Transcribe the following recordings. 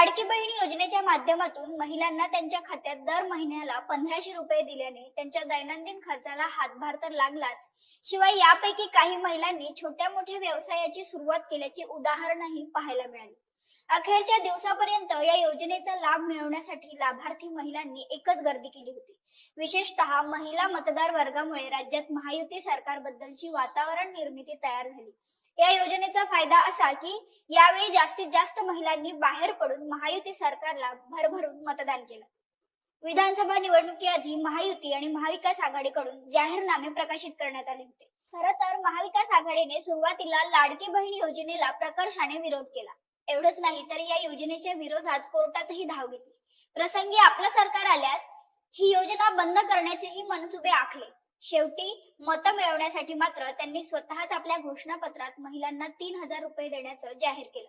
लाडकी बहीण योजनेच्या माध्यमातून महिलांना त्यांच्या खात्यात दर महिन्याला पंधराशे रुपये दिल्याने त्यांच्या दैनंदिन खर्चाला हातभार तर लागलाच. शिवाय यापैकी काही महिलांनी छोट्या मोठ्या व्यवसायाची सुरुवात केल्याची उदाहरणही पाहायला मिळाली. अखेरच्या दिवसापर्यंत या योजनेचा लाभ मिळवण्यासाठी लाभार्थी महिलांनी एकच गर्दी केली होती. विशेषतः महिला मतदार वर्गामुळे राज्यात महायुती सरकारबद्दलची वातावरण निर्मिती तयार झाली. या योजनेचा फायदा असा की यावेळी जास्तीत जास्त महिलांनी बाहेर पडून महायुती सरकारला भरभरून मतदान केलं. विधानसभा निवडणुकीआधी महायुती आणि महाविकास आघाडीकडून जाहीरनामे प्रकाशित करण्यात आले होते. खर तर महाविकास आघाडीने सुरुवातीला लाडकी बहीण योजनेला प्रकर्षाने विरोध केला. एवढंच नाही तर या योजनेच्या विरोधात कोर्टातही धाव घेतली. प्रसंगी आपलं सरकार आल्यास ही योजना बंद करण्याचेही मनसुबे आखले. शेवटी मतं मिळवण्यासाठी मात्र त्यांनी स्वतःच आपल्या घोषणापत्रात महिलांना तीन हजार रुपये देण्याचं जाहीर केलं.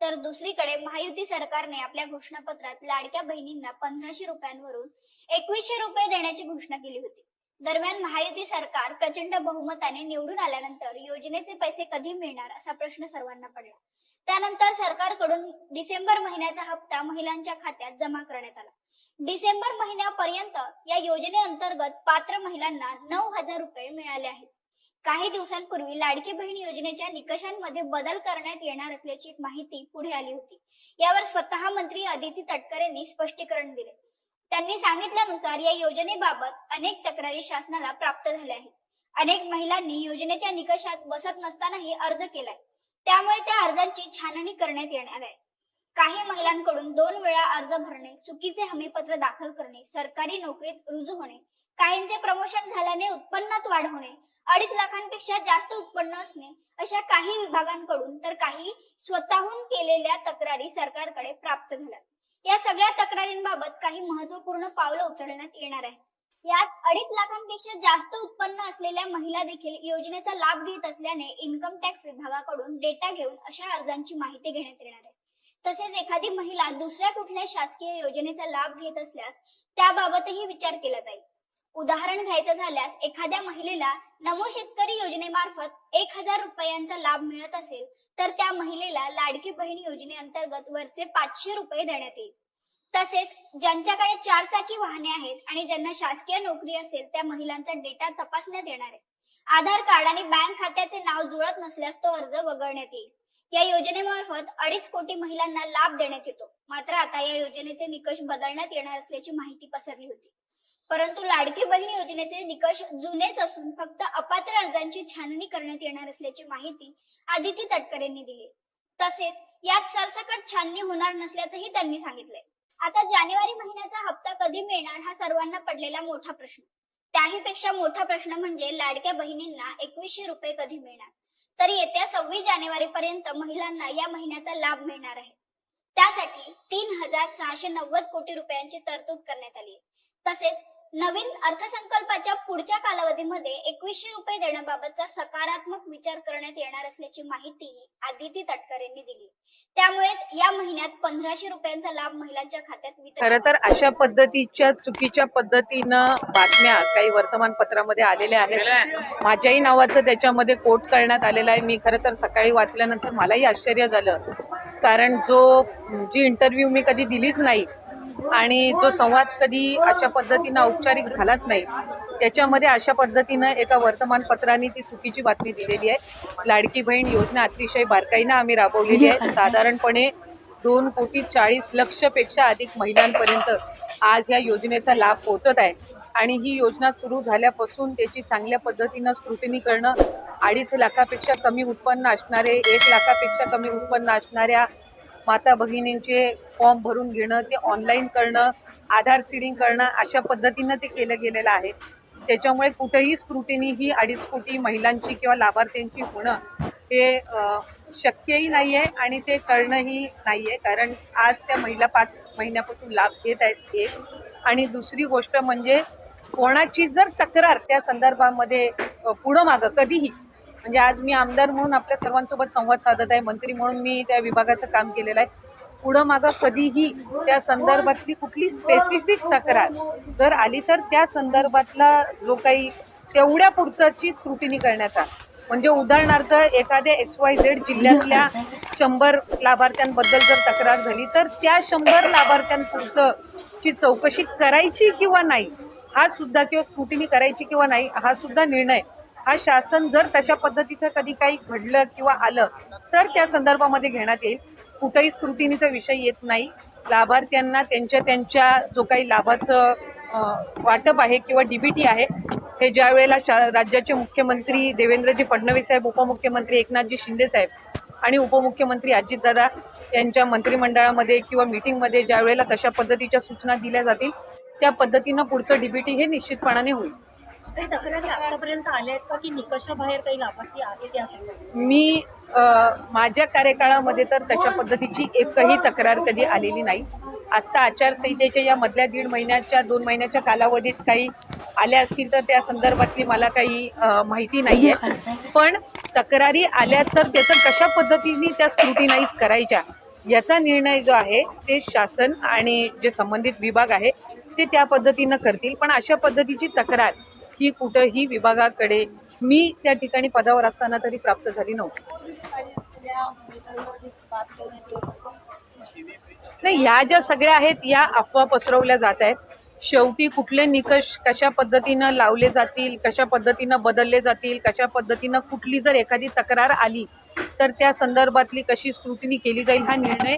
तर दुसरीकडे महायुती सरकारने आपल्या घोषणापत्रात लाडक्या बहिणींना पंधराशे रुपयांवरून एकवीसशे रुपये देण्याची घोषणा केली होती. दरम्यान महायुती सरकार प्रचंड बहुमताने निवडून आल्यानंतर योजनेचे पैसे कधी मिळणार असा प्रश्न सर्वांना पडला. त्यानंतर सरकारकडून डिसेंबर महिन्याचा हप्ता महिलांच्या खात्यात जमा करण्यात आला. डिसेंबर महिन्यापर्यंत या योजनेअंतर्गत पात्र महिलांना नऊ हजार रुपये मिळाले आहेत. काही दिवसांपूर्वी लाडकी बहीण योजनेच्या निकषांमध्ये बदल करण्यात येणार असल्याची माहिती पुढे आली होती. यावर स्वतः मंत्री अदिती तटकरेंनी स्पष्टीकरण दिले. त्यांनी सांगितल्यानुसार या योजनेबाबत अनेक तक्रारी शासनाला प्राप्त झाल्या आहेत. अनेक महिलांनी योजनेच्या निकषात बसत नसतानाही अर्ज केलाय. त्यामुळे त्या अर्जांची छाननी करण्यात येणार आहे. काही महिलांकडून दोन वेळा अर्ज भरणे चुकीचे हमीपत्र दाखल करणे सरकारी नोकरीत रुजू होणे काहींचे प्रमोशन झाल्याने उत्पन्नात वाढ होणे अडीच लाखांपेक्षा जास्त उत्पन्न असणे अशा काही विभागांकडून तर काही स्वतःहून केलेल्या तक्रारी सरकारकडे प्राप्त झाल्या या सगळ्या तक्रारींबाबत काही महत्त्वपूर्ण पावलं उचलण्यात येणार आहे यात अडीच लाखांपेक्षा जास्त उत्पन्न असलेल्या महिला देखील योजनेचा लाभ घेत असल्याने इन्कम टॅक्स विभागाकडून डेटा घेऊन अशा अर्जांची माहिती घेण्यात येणार आहे. तसेच एखादी महिला दुसऱ्या कुठल्या शासकीय योजनेचा लाभ घेत असल्यास त्याबाबतही विचार केला जाईल. उदाहरण घ्यायचं झाल्यास एखाद्या महिलेला नमो शेतकरी योजनेमार्फत एक हजार रुपयांचा लाभ मिळत असेल तर त्या महिलेला लाडकी बहीण योजनेअंतर्गत वरचे पाचशे रुपये देण्यात येईल. तसेच ज्यांच्याकडे चार चाकी वाहने आहेत आणि ज्यांना शासकीय नोकरी असेल त्या महिलांचा डेटा तपासण्यात येणार आहे. आधार कार्ड आणि बँक खात्याचे नाव जुळत नसल्यास तो अर्ज वगळण्यात येईल. या योजनेमार्फत अडीच कोटी महिलांना लाभ देण्यात येतो. मात्र आता या योजनेचे निकष बदलण्यात येणार असल्याची माहिती पसरली होती. परंतु लाडकी बहीण योजनेचे निकष जुनेच असून फक्त अपात्र अर्जांची छाननी करण्यात येणार असल्याची माहिती आदिती तटकरेंनी दिली. तसेच यात सरसकट छाननी होणार नसल्याचंही त्यांनी सांगितलंय. आता जानेवारी महिन्याचा हप्ता कधी मिळणार हा सर्वांना पडलेला मोठा प्रश्न. त्याही पेक्षा मोठा प्रश्न म्हणजे लाडक्या बहिणींना एकवीसशे रुपये कधी मिळणार? तर येत्या सव्वीस जानेवारी पर्यंत महिलांना या महिन्याचा लाभ मिळणार आहे. त्यासाठी तीन हजार सहाशे नव्वद कोटी रुपयांची तरतूद करण्यात आली आहे. तसेच नवीन अर्थसंकल्पाच्या पुढच्या कालावधीमध्ये एकवीसशे रुपये देण्याबाबतचा सकारात्मक विचार करण्यात येणार असल्याची माहितीही आदिती तटकर यांनी दिली. त्यामुळेच या महिन्यात पंधराशे रुपयांचा लाभ महिलांच्या खात्यात खरं तर अशा पद्धतीच्या चुकीच्या पद्धतीनं बातम्या काही वर्तमानपत्रामध्ये आलेल्या आहेत. माझ्याही नावाचं त्याच्यामध्ये कोट करण्यात आलेलं आहे. मी खरं तर सकाळी वाचल्यानंतर मलाही आश्चर्य झालं. कारण जो जी इंटरव्ह्यू मी कधी दिलीच नाही आणि जो संवाद कधी अशा पद्धतीनं औपचारिक झालाच नाही त्याच्यामध्ये अशा पद्धतीनं एका वर्तमानपत्राने ती चुकीची बातमी दिलेली आहे. लाडकी बहीण योजना अतिशय बारकाईनं आम्ही राबवलेली आहे. साधारणपणे दोन कोटी चाळीस लक्षपेक्षा अधिक महिलांपर्यंत आज ह्या योजनेचा लाभ पोहोचत आहे. आणि ही योजना सुरू झाल्यापासून त्याची चांगल्या पद्धतीनं स्क्रुटिनी करणं अडीच लाखापेक्षा कमी उत्पन्न असणारे एक लाखापेक्षा कमी उत्पन्न असणाऱ्या माता भगिनींचे फॉर्म भरून घेणं ते ऑनलाईन करणं आधार सीडिंग करणं अशा पद्धतीनं ते केलं गेलेलं आहे. त्याच्यामुळे कुठेही स्क्रुटिनी ही अडीच कोटी महिलांची किंवा लाभार्थ्यांची होणं हे शक्यही नाही आहे आणि ते करणंही नाही आहे कारण आज त्या महिला पाच महिन्यापासून लाभ घेत आहेत एक आणि दुसरी गोष्ट म्हणजे कोणाची जर तक्रार त्या संदर्भामध्ये पुढं मागं कधीही म्हणजे आज मी आमदार म्हणून आपल्या सर्वांसोबत संवाद साधत आहे मंत्री म्हणून मी त्या विभागाचं काम केलेलं आहे. पुढं मागं कधीही त्या संदर्भातली कुठली स्पेसिफिक तक्रार जर आली तर त्या संदर्भातला जो काही तेवढ्या पुरताची स्क्रुटिनी करण्याचा म्हणजे उदाहरणार्थ एखाद्या एक्स वाय झेड जिल्ह्यातल्या शंभर लाभार्थ्यांबद्दल जर तक्रार झाली तर त्या शंभर लाभार्थ्यांपुरतं ची चौकशी करायची किंवा नाही हा सुद्धा किंवा स्क्रुटिनी करायची किंवा नाही हा सुद्धा निर्णय हा शासन जर तशा पद्धतीचं कधी काही घडलं किंवा आलं तर त्या संदर्भामध्ये घेण्यात येईल. कुठेही स्क्रुटिनीचा विषय येत नाही. लाभार्थ्यांना त्यांच्या त्यांच्या जो काही लाभाचं वाटप आहे किंवा डीबीटी आहे हे ज्या वेळेला शा- राज्याचे मुख्यमंत्री देवेंद्रजी फडणवीस साहेब उपमुख्यमंत्री एकनाथजी शिंदे साहेब आणि उपमुख्यमंत्री अजितदादा यांच्या मंत्रिमंडळामध्ये किंवा मीटिंगमध्ये ज्या वेळेला तशा पद्धतीच्या सूचना दिल्या जातील त्या पद्धतीनं पुढचं डीबीटी हे निश्चितपणाने होईल. काही तक्रारी आतापर्यंत आल्या आहेत का की निकषाबाहेर काही लाभार्थी आहेत या मी माझ्या कार्यकाळामध्ये तर तशा पद्धतीची एकही तक्रार कधी आलेली नाही. आत्ता आचारसंहितेच्या या मधल्या दीड महिन्याच्या दोन महिन्याच्या कालावधीत काही आल्या असतील तर त्या संदर्भातली मला काही माहिती माहिती नाहीये. पण तक्रारी आल्या तर त्याचं कशा पद्धतीने त्या स्क्रुटिनाईज करायच्या याचा निर्णय जो आहे ते शासन आणि जे संबंधित विभाग आहे ते त्या पद्धतीनं करतील. पण अशा पद्धतीची तक्रार ही कुठंही विभागाकडे मी त्या ठिकाणी पदावर असताना तरी प्राप्त झाली नव्हती. नाही ह्या ज्या सगळ्या आहेत या अफवा पसरवल्या जात आहेत. शेवटी कुठले निकष कशा पद्धतीनं लावले जातील कशा पद्धतीनं बदलले जातील कशा पद्धतीनं कुठली जर एखादी तक्रार आली तर त्या संदर्भातली कशी स्क्रुटिनी केली जाईल हा निर्णय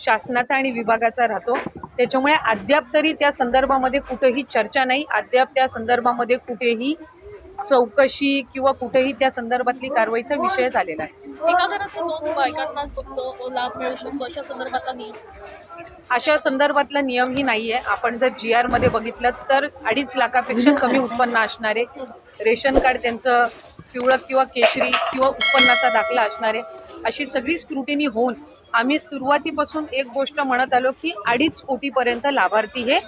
शासनाचा आणि विभागाचा राहतो. त्याच्यामुळे अद्याप तरी त्या संदर्भामध्ये कुठेही चर्चा नाही. अद्याप त्या संदर्भामध्ये कुठेही चौकशी किंवा कुठेही त्या संदर्भातली कारवाईचा विषय झालेला आहे. एका घरातल्या दोन बायकांना फक्त लाभ मिळू शकतो अशा संदर्भातला नियम? अशा संदर्भातला नियमही नाहीये. आपण जर जी आरमध्ये बघितलं तर अडीच लाखापेक्षा कमी उत्पन्न असणारे रेशन कार्ड त्यांचं पिवळं किंवा केशरी किंवा उत्पन्नाचा दाखला असणारे अशी सगळी स्क्रुटिनी होऊन आम्ही सुरुवातीपासून एक गोष्ट म्हणत आलो की अडीच कोटीपर्यंत लाभार्थी हे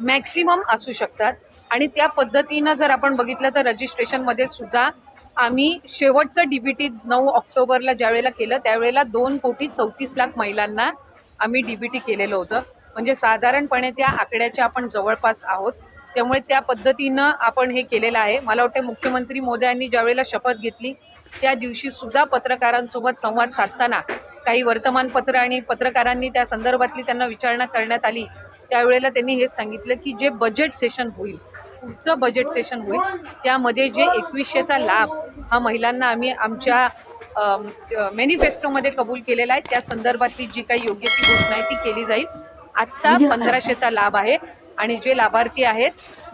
मॅक्सिमम असू शकतात. आणि त्या पद्धतीनं जर आपण बघितलं तर रजिस्ट्रेशनमध्ये सुद्धा आम्ही शेवटचं डीबीटी नऊ ऑक्टोबरला ज्यावेळेला केलं त्यावेळेला दोन कोटी चौतीस लाख महिलांना आम्ही डीबीटी केलेलं होतं. म्हणजे साधारणपणे त्या आकड्याच्या आपण जवळपास आहोत. त्यामुळे त्या पद्धतीनं आपण हे केलेलं आहे. मला वाटतं मुख्यमंत्री मोदयांनी यांनी ज्यावेळेला शपथ घेतली त्या दिवशी सुद्धा पत्रकारांसोबत संवाद साधताना काही वर्तमानपत्र आणि पत्रकारांनी त्या संदर्भातली त्यांना विचारणा करण्यात आली त्यावेळेला त्यांनी हेच सांगितलं की जे बजेट सेशन होईल पुढचं बजेट सेशन होईल त्यामध्ये जे एकवीसशेचा लाभ हा महिलांना आम्ही आमच्या मॅनिफेस्टोमध्ये कबूल केलेला आहे. त्या संदर्भातली जी काही योग्य ती घोषणा आहे ती केली जाईल. आत्ता पंधराशेचा लाभ आहे आणि जे लाभार्थी आहेत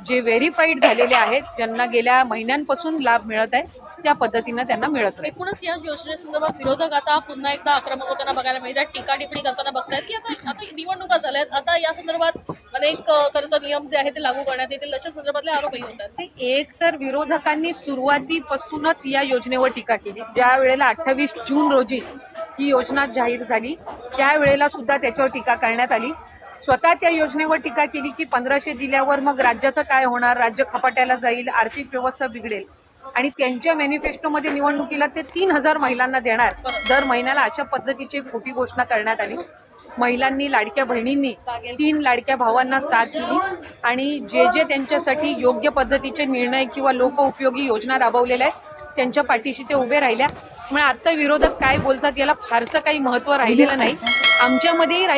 जे व्हेरीफाईड झालेले आहेत ज्यांना गेल्या महिन्यांपासून लाभ मिळत आहे त्या पद्धतीनं त्यांना मिळत आहे एकूणच या योजनेसंदर्भात विरोधक आता पुन्हा एकदा आक्रमक होताना बघायला मिळतात. टीका टिप्पणी करताना बघतायत की आता आता निवडणुका झाल्यात. आता या संदर्भात अनेक खरं तर नियम जे आहेत ते लागू करण्यात येतील. अशा संदर्भातले आरोपही होतात ते एक तर विरोधकांनी सुरुवातीपासूनच या योजनेवर टीका केली. ज्या वेळेला अठ्ठावीस जून रोजी ही योजना जाहीर झाली त्यावेळेला सुद्धा त्याच्यावर टीका करण्यात आली. स्वतः त्या योजनेवर टीका केली की पंधराशे दिल्यावर मग राज्याचं काय होणार? राज्य खपाट्याला जाईल आर्थिक व्यवस्था बिघडेल. आणि त्यांच्या मॅनिफेस्टोमध्ये निवडणुकीला ते तीन हजार महिलांना देणार. दर महिन्याला अशा पद्धतीची एक खोटी घोषणा करण्यात आली. महिलांनी लाडक्या बहिणींनी तीन लाडक्या भावांना साथ दिली आणि जे जे त्यांच्यासाठी योग्य पद्धतीचे निर्णय किंवा लोकउपयोगी योजना राबवलेल्या आहेत त्यांच्या पाठीशी ते उभे राहिल्या. त्यामुळे आता विरोधक काय बोलतात याला फारसं काही महत्त्व राहिलेलं नाही. आमच्यामध्येही राहिलं